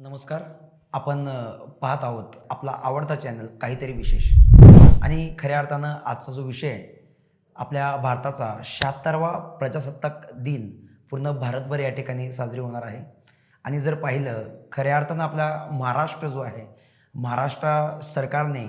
नमस्कार. आपण पाहत आहोत आपला आवडता चॅनल काहीतरी विशेष. आणि खऱ्या अर्थानं आजचा जो विषय आपल्या भारताचा शहात्तरवा प्रजासत्ताक दिन पूर्ण भारतभर या ठिकाणी साजरी होणार आहे. आणि जर पाहिलं खऱ्या अर्थानं आपला महाराष्ट्र जो आहे महाराष्ट्र सरकारने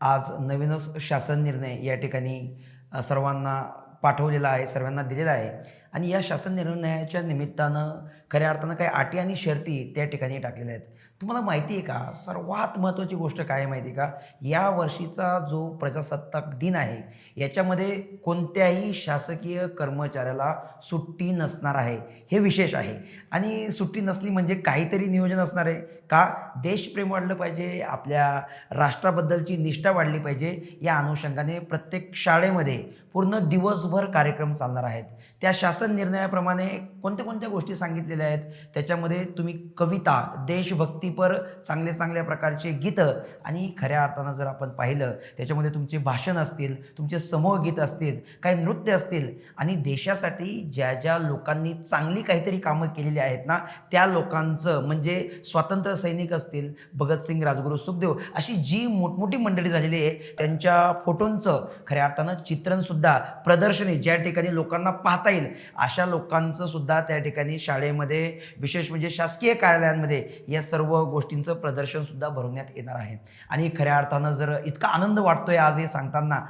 आज नवीनच शासन निर्णय या ठिकाणी सर्वांना पाठवलेला आहे सर्वांना दिलेला आहे. आणि या शासन निर्णयाच्या निमित्तानं खऱ्या अर्थानं काही अटी आणि शर्ती त्या ठिकाणी टाकलेल्या आहेत. तुम्हाला माहिती आहे का? सर्वात महत्त्वाची गोष्ट काय आहे माहिती आहे का? या वर्षीचा जो प्रजासत्ताक दिन आहे याच्यामध्ये कोणत्याही शासकीय कर्मचाऱ्याला सुट्टी नसणार आहे हे विशेष आहे. आणि सुट्टी नसली म्हणजे काहीतरी नियोजन असणार आहे. का? देशप्रेम वाढलं पाहिजे आपल्या राष्ट्राबद्दलची निष्ठा वाढली पाहिजे या अनुषंगाने प्रत्येक शाळेमध्ये पूर्ण दिवसभर कार्यक्रम चालणार आहेत. त्या शासन निर्णयाप्रमाणे कोणत्या कोणत्या गोष्टी सांगितलेल्या आहेत? त्याच्यामध्ये तुम्ही कविता देशभक्तीपर चांगले चांगल्या प्रकारचे गीतं आणि खऱ्या अर्थानं जर आपण पाहिलं त्याच्यामध्ये तुमचे भाषण असतील तुमचे समूह गीत असतील काही नृत्य असतील आणि देशासाठी ज्या ज्या लोकांनी चांगली काहीतरी कामं केलेली आहेत ना त्या लोकांचं म्हणजे स्वातंत्र्य सैनिक असतील भगतसिंग राजगुरू सुखदेव अशी जी मोठमोठी मंडळी झालेली आहे त्यांच्या फोटोंचं खऱ्या अर्थानं चित्रणसुद्धा प्रदर्शनी ज्या ठिकाणी लोकांना पाहता येईल अशा लोकांचं सुद्धा त्या ठिकाणी शाळेमध्ये विशेष म्हणजे शासकीय कार्यालयांमध्ये या सर्व गोष्टींचं प्रदर्शन सुद्धा भरवण्यात येणार आहे. आणि खऱ्या अर्थानं जर इतका आनंद वाटतोय आज हे सांगताना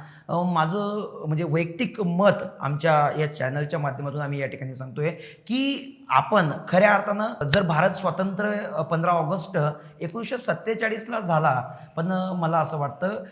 माझं म्हणजे वैयक्तिक मत आमच्या या चॅनलच्या माध्यमातून आम्ही या ठिकाणी सांगतोय की आपण खऱ्या अर्थानं जर भारत स्वातंत्र्य पंधरा ऑगस्ट एकोणीसशे सत्तेचाळीसला झाला पण मला असं वाटतं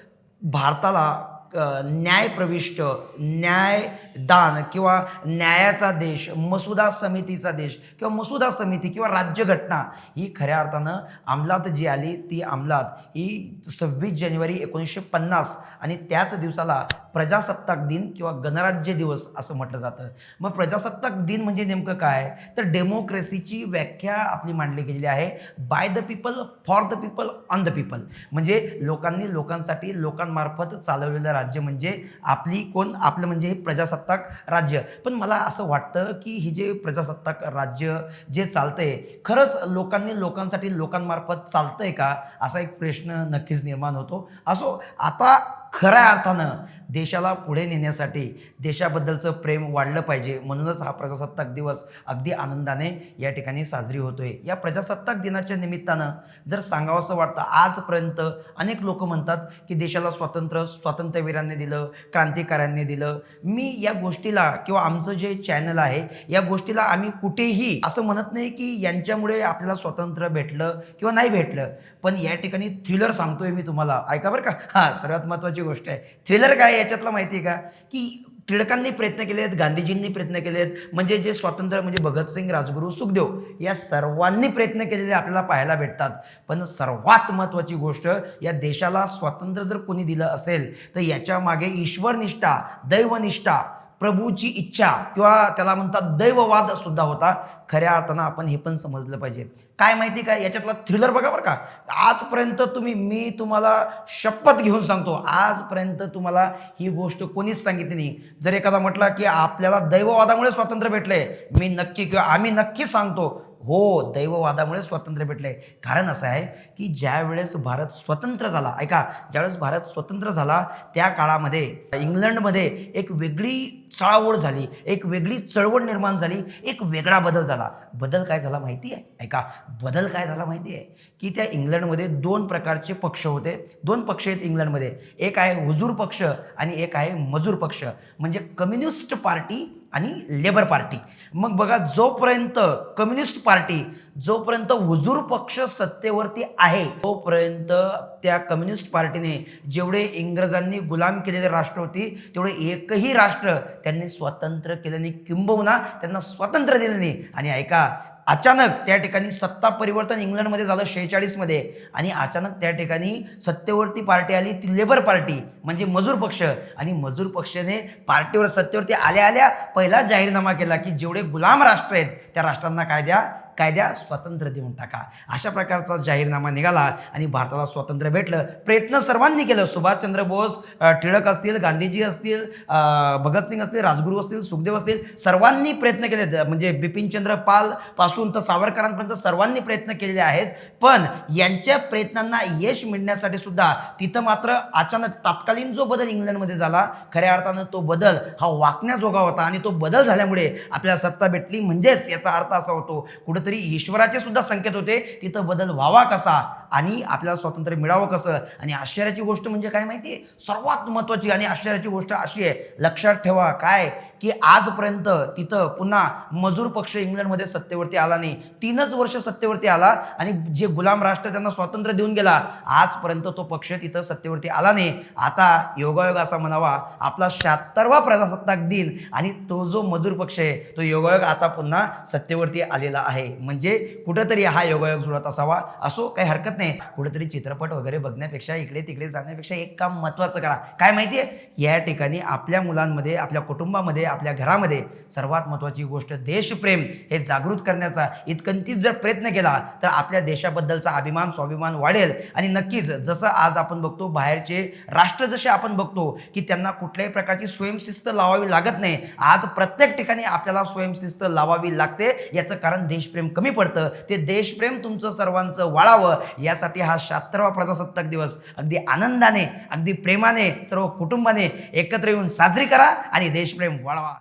भारताला न्यायप्रविष्ट न्यायदान किंवा न्यायाचा देश मसुदा समितीचा देश किंवा मसुदा समिती किंवा राज्यघटना ही खऱ्या अर्थानं अंमलात जी आली ती अंमलात. ही सव्वीस जानेवारी एकोणीसशे पन्नास आणि त्याच दिवसाला प्रजासत्ताक दिन किंवा गणराज्य दिवस असं म्हटलं जातं. मग प्रजासत्ताक दिन म्हणजे नेमकं काय? तर डेमोक्रेसीची व्याख्या आपली मांडली गेलेली आहे. By the people for the people on the people. म्हणजे लोकांनी लोकांसाठी लोकांमार्फत चालवलेलं राज्य म्हणजे आपली कोण? आपलं म्हणजे हे प्रजासत्ताक राज्य. पण मला असं वाटतं की हे जे प्रजासत्ताक राज्य जे चालतंय खरंच लोकांनी लोकांसाठी लोकांमार्फत चालतंय का? असा एक प्रश्न नक्कीच निर्माण होतो. असो आता खऱ्या अर्थानं देशाला पुढे नेण्यासाठी देशाबद्दलचं प्रेम वाढलं पाहिजे. म्हणूनच हा प्रजासत्ताक दिवस अगदी आनंदाने या ठिकाणी साजरी होतोय. या प्रजासत्ताक दिनाच्या निमित्तानं जर सांगावंसं वाटतं आजपर्यंत अनेक लोक म्हणतात की देशाला स्वातंत्र्य स्वातंत्र्यवीरांनी दिलं क्रांतिकाऱ्यांनी दिलं. मी या गोष्टीला किंवा आमचं जे चॅनल आहे या गोष्टीला आम्ही कुठेही असं म्हणत नाही की यांच्यामुळे आपल्याला स्वातंत्र्य भेटलं किंवा नाही भेटलं. पण या ठिकाणी थ्रिलर सांगतोय मी तुम्हाला. ऐका बरं का? हां सर्वात महत्त्वाची गोष्ट आहे. थ्रिलर काय याच्यातलं माहिती आहे का? की टिळकांनी प्रयत्न केले आहेत गांधीजींनी प्रयत्न केले आहेत म्हणजे जे स्वातंत्र्य म्हणजे भगतसिंग राजगुरू सुखदेव या सर्वांनी प्रयत्न केलेले आपल्याला पाहायला भेटतात. पण सर्वात महत्त्वाची गोष्ट या देशाला स्वातंत्र्य जर कोणी दिलं असेल तर याच्या मागे ईश्वरनिष्ठा दैवनिष्ठा प्रभूची इच्छा किंवा त्याला म्हणतात दैववाद सुद्धा होता. खऱ्या अर्थानं आपण हे पण समजलं पाहिजे. काय माहिती काय? याच्यातला थ्रिलर बघा बरं का. आजपर्यंत तुम्ही मी तुम्हाला शपथ घेऊन सांगतो. आजपर्यंत तुम्हाला ही गोष्ट कोणीच सांगितली नाही. जर एखादा म्हटला की आपल्याला दैववादामुळे स्वातंत्र्य भेटलंय मी नक्की किंवा आम्ही नक्की सांगतो. हो दैववादामुळे स्वातंत्र्य भेटले. कारण असं आहे की ज्या वेळेस भारत स्वतंत्र झाला ऐका ज्यावेळेस भारत स्वतंत्र झाला त्या काळामध्ये इंग्लंडमध्ये एक वेगळी चळावळ झाली एक वेगळी चळवळ निर्माण झाली एक वेगळा बदल झाला. बदल काय झाला माहिती आहे? ऐका बदल काय झाला माहिती आहे? की त्या इंग्लंडमध्ये दोन प्रकारचे पक्ष होते. दोन पक्ष आहेत इंग्लंडमध्ये. एक आहे हुजूर पक्ष आणि एक आहे मजूर पक्ष. म्हणजे कम्युनिस्ट पार्टी आणि लेबर पार्टी. मग बघा जोपर्यंत कम्युनिस्ट पार्टी जोपर्यंत हुजूर पक्ष सत्तेवरती आहे तोपर्यंत त्या कम्युनिस्ट पार्टीने जेवढे इंग्रजांनी गुलाम केलेले राष्ट्र होती तेवढे एकही राष्ट्र त्यांनी स्वतंत्र केलं नाही किंबहुना त्यांना स्वातंत्र्य दिलं नाही आणि ऐका अचानक त्या ठिकाणी सत्ता परिवर्तन इंग्लंडमध्ये झालं शेहेचाळीसमध्ये. आणि अचानक त्या ठिकाणी सत्तेवरती पार्टी आली ती लेबर पार्टी म्हणजे मजूर पक्ष. आणि मजूर पक्षाने पार्टीवर सत्तेवरती आल्या आल्या पहिला जाहीरनामा केला की जेवढे गुलाम राष्ट्र आहेत त्या राष्ट्रांना काय द्या कायद्या स्वातंत्र्य देऊन टाका. अशा प्रकारचा जाहीरनामा निघाला आणि भारताला स्वातंत्र्य भेटलं. प्रयत्न सर्वांनी केलं. सुभाषचंद्र बोस टिळक असतील गांधीजी असतील भगतसिंग असतील राजगुरू असतील सुखदेव असतील सर्वांनी प्रयत्न केले. म्हणजे बिपिनचंद्र पाल पासून तर सावरकरांपर्यंत सर्वांनी प्रयत्न केलेले आहेत. पण यांच्या प्रयत्नांना यश मिळण्यासाठी सुद्धा तिथं मात्र अचानक तात्कालीन जो बदल इंग्लंडमध्ये झाला खऱ्या अर्थानं तो बदल हा वाकण्याजोगा होता आणि तो बदल झाल्यामुळे आपल्याला सत्ता भेटली. म्हणजेच याचा अर्थ असा होतो कुठं तरी ईश्वराचे सुद्धा संकेत होते तिथं बदल व्हावा कसा? आणि आपल्याला स्वातंत्र्य मिळावं कसं? आणि आश्चर्याची गोष्ट म्हणजे काय माहिती आहे सर्वात महत्त्वाची आणि आश्चर्याची गोष्ट अशी आहे लक्षात ठेवा. काय? की आजपर्यंत तिथं पुन्हा मजूर पक्ष इंग्लंडमध्ये सत्तेवरती आला नाही. तीनच वर्ष सत्तेवरती आला आणि जे गुलाम राष्ट्र त्यांना स्वातंत्र्य देऊन गेला आजपर्यंत तो पक्ष तिथं सत्तेवरती आला नाही. आता योगायोग असा म्हणावा आपला शहात्तरवा प्रजासत्ताक दिन आणि तो जो मजूर पक्ष आहे तो योगायोग आता पुन्हा सत्तेवरती आलेला आहे. म्हणजे कुठंतरी हा योगायोग जुळत असावा. असो काही हरकत नाही. कुठेतरी चित्रपट वगैरे बघण्यापेक्षा इकडे तिकडे जाण्यापेक्षा एक काम महत्त्वाचं करा. काय माहिती आहे या ठिकाणी आपल्या मुलांमध्ये आपल्या कुटुंबामध्ये आपल्या घरामध्ये सर्वात महत्त्वाची गोष्ट देशप्रेम हे जागृत करण्याचा इतकंतीच जर प्रयत्न केला तर आपल्या देशाबद्दलचा अभिमान स्वाभिमान वाढेल. आणि नक्कीच जसं आज आपण बघतो बाहेरचे राष्ट्र जसे आपण बघतो की त्यांना कुठल्याही प्रकारची स्वयंशिस्त लावावी लागत नाही. आज प्रत्येक ठिकाणी आपल्याला स्वयंशिस्त लावावी लागते. याचं कारण देशप्रेम कमी पडतं. ते देशप्रेम तुमचं सर्वांचं वाढावं. यासाठी हा शहात्तरवा प्रजासत्ताक दिवस. अगदी आनंदाने अगदी प्रेमाने सर्व कुटुंबाने एकत्र येऊन साजरी करा आणि देशप्रेम वाढवा.